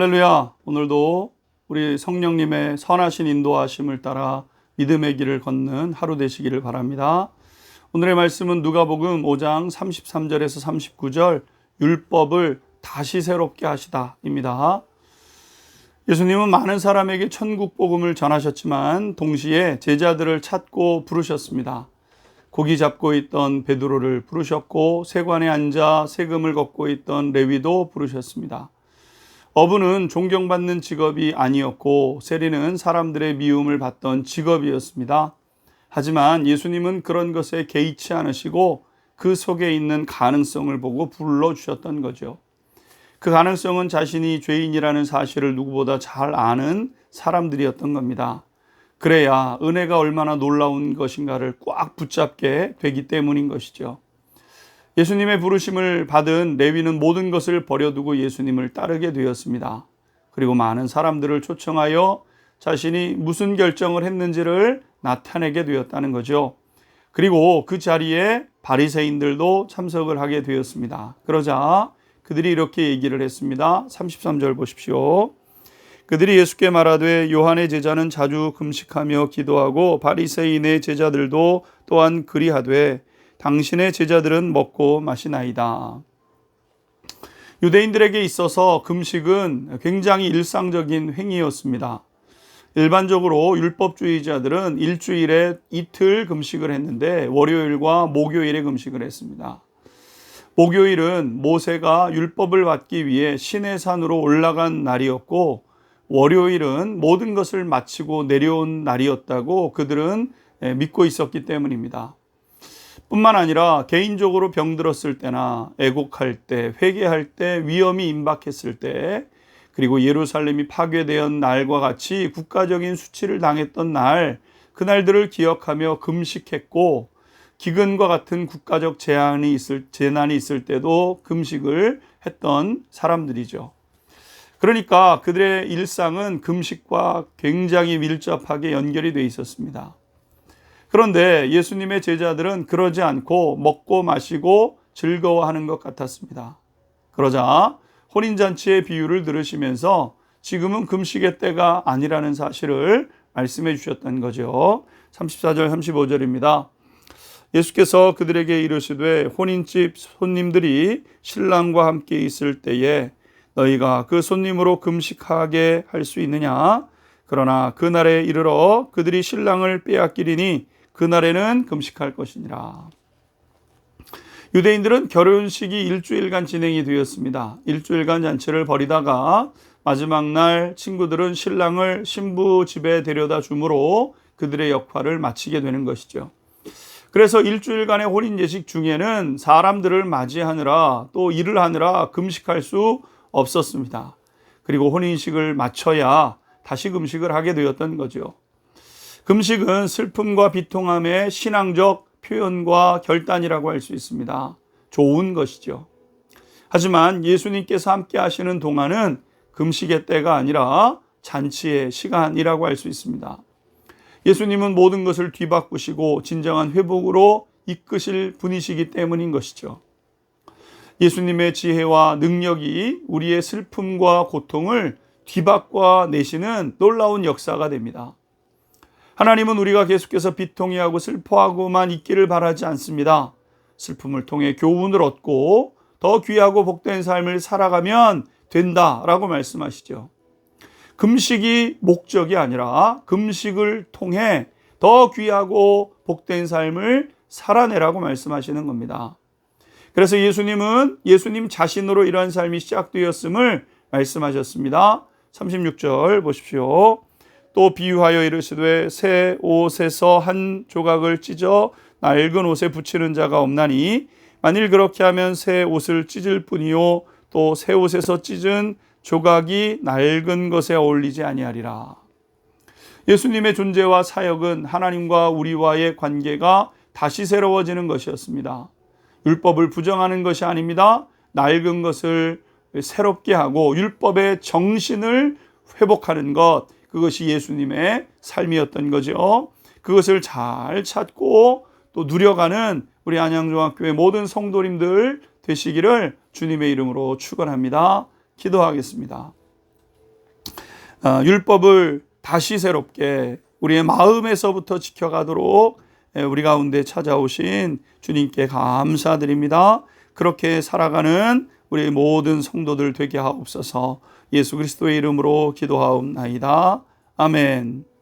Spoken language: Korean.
할렐루야. 오늘도 우리 성령님의 선하신 인도하심을 따라 믿음의 길을 걷는 하루 되시기를 바랍니다. 오늘의 말씀은 누가복음 5장 33절에서 39절 율법을 다시 새롭게 하시다입니다. 예수님은 많은 사람에게 천국 복음을 전하셨지만 동시에 제자들을 찾고 부르셨습니다. 고기 잡고 있던 베드로를 부르셨고 세관에 앉아 세금을 걷고 있던 레위도 부르셨습니다. 어부는 존경받는 직업이 아니었고 세리는 사람들의 미움을 받던 직업이었습니다. 하지만 예수님은 그런 것에 개의치 않으시고 그 속에 있는 가능성을 보고 불러주셨던 거죠. 그 가능성은 자신이 죄인이라는 사실을 누구보다 잘 아는 사람들이었던 겁니다. 그래야 은혜가 얼마나 놀라운 것인가를 꽉 붙잡게 되기 때문인 것이죠. 예수님의 부르심을 받은 레위는 모든 것을 버려두고 예수님을 따르게 되었습니다. 그리고 많은 사람들을 초청하여 자신이 무슨 결정을 했는지를 나타내게 되었다는 거죠. 그리고 그 자리에 바리새인들도 참석을 하게 되었습니다. 그러자 그들이 이렇게 얘기를 했습니다. 33절 보십시오. 그들이 예수께 말하되 요한의 제자는 자주 금식하며 기도하고 바리새인의 제자들도 또한 그리하되 당신의 제자들은 먹고 마시나이다. 유대인들에게 있어서 금식은 굉장히 일상적인 행위였습니다. 일반적으로 율법주의자들은 일주일에 이틀 금식을 했는데 월요일과 목요일에 금식을 했습니다. 목요일은 모세가 율법을 받기 위해 신의 산으로 올라간 날이었고 월요일은 모든 것을 마치고 내려온 날이었다고 그들은 믿고 있었기 때문입니다. 뿐만 아니라 개인적으로 병들었을 때나 애곡할 때, 회개할 때, 위험이 임박했을 때, 그리고 예루살렘이 파괴되었 날과 같이 국가적인 수치를 당했던 날, 그날들을 기억하며 금식했고, 기근과 같은 국가적 재난이 있을, 재난이 있을 때도 금식을 했던 사람들이죠. 그러니까 그들의 일상은 금식과 굉장히 밀접하게 연결이 돼 있었습니다. 그런데 예수님의 제자들은 그러지 않고 먹고 마시고 즐거워하는 것 같았습니다. 그러자 혼인잔치의 비유를 들으시면서 지금은 금식의 때가 아니라는 사실을 말씀해 주셨던 거죠. 34절, 35절입니다. 예수께서 그들에게 이르시되 혼인집 손님들이 신랑과 함께 있을 때에 너희가 그 손님으로 금식하게 할 수 있느냐? 그러나 그날에 이르러 그들이 신랑을 빼앗기리니 그날에는 금식할 것이니라. 유대인들은 결혼식이 일주일간 진행이 되었습니다. 일주일간 잔치를 벌이다가 마지막 날 친구들은 신랑을 신부 집에 데려다 주므로 그들의 역할을 마치게 되는 것이죠. 그래서 일주일간의 혼인 예식 중에는 사람들을 맞이하느라 또 일을 하느라 금식할 수 없었습니다. 그리고 혼인식을 마쳐야 다시 금식을 하게 되었던 거죠. 금식은 슬픔과 비통함의 신앙적 표현과 결단이라고 할 수 있습니다. 좋은 것이죠. 하지만 예수님께서 함께 하시는 동안은 금식의 때가 아니라 잔치의 시간이라고 할 수 있습니다. 예수님은 모든 것을 뒤바꾸시고 진정한 회복으로 이끄실 분이시기 때문인 것이죠. 예수님의 지혜와 능력이 우리의 슬픔과 고통을 뒤바꿔 내시는 놀라운 역사가 됩니다. 하나님은 우리가 계속해서 비통해하고 슬퍼하고만 있기를 바라지 않습니다. 슬픔을 통해 교훈을 얻고 더 귀하고 복된 삶을 살아가면 된다라고 말씀하시죠. 금식이 목적이 아니라 금식을 통해 더 귀하고 복된 삶을 살아내라고 말씀하시는 겁니다. 그래서 예수님은 예수님 자신으로 이러한 삶이 시작되었음을 말씀하셨습니다. 36절 보십시오. 또 비유하여 이르시되 새 옷에서 한 조각을 찢어 낡은 옷에 붙이는 자가 없나니 만일 그렇게 하면 새 옷을 찢을 뿐이요 또 새 옷에서 찢은 조각이 낡은 것에 어울리지 아니하리라. 예수님의 존재와 사역은 하나님과 우리와의 관계가 다시 새로워지는 것이었습니다. 율법을 부정하는 것이 아닙니다. 낡은 것을 새롭게 하고 율법의 정신을 회복하는 것, 그것이 예수님의 삶이었던 거죠. 그것을 잘 찾고 또 누려가는 우리 안양중학교의 모든 성도님들 되시기를 주님의 이름으로 축원합니다. 기도하겠습니다. 어, 율법을 다시 새롭게 우리의 마음에서부터 지켜가도록 예, 우리 가운데 찾아오신 주님께 감사드립니다. 그렇게 살아가는 우리 모든 성도들 되게 하옵소서 예수 그리스도의 이름으로 기도하옵나이다. 아멘.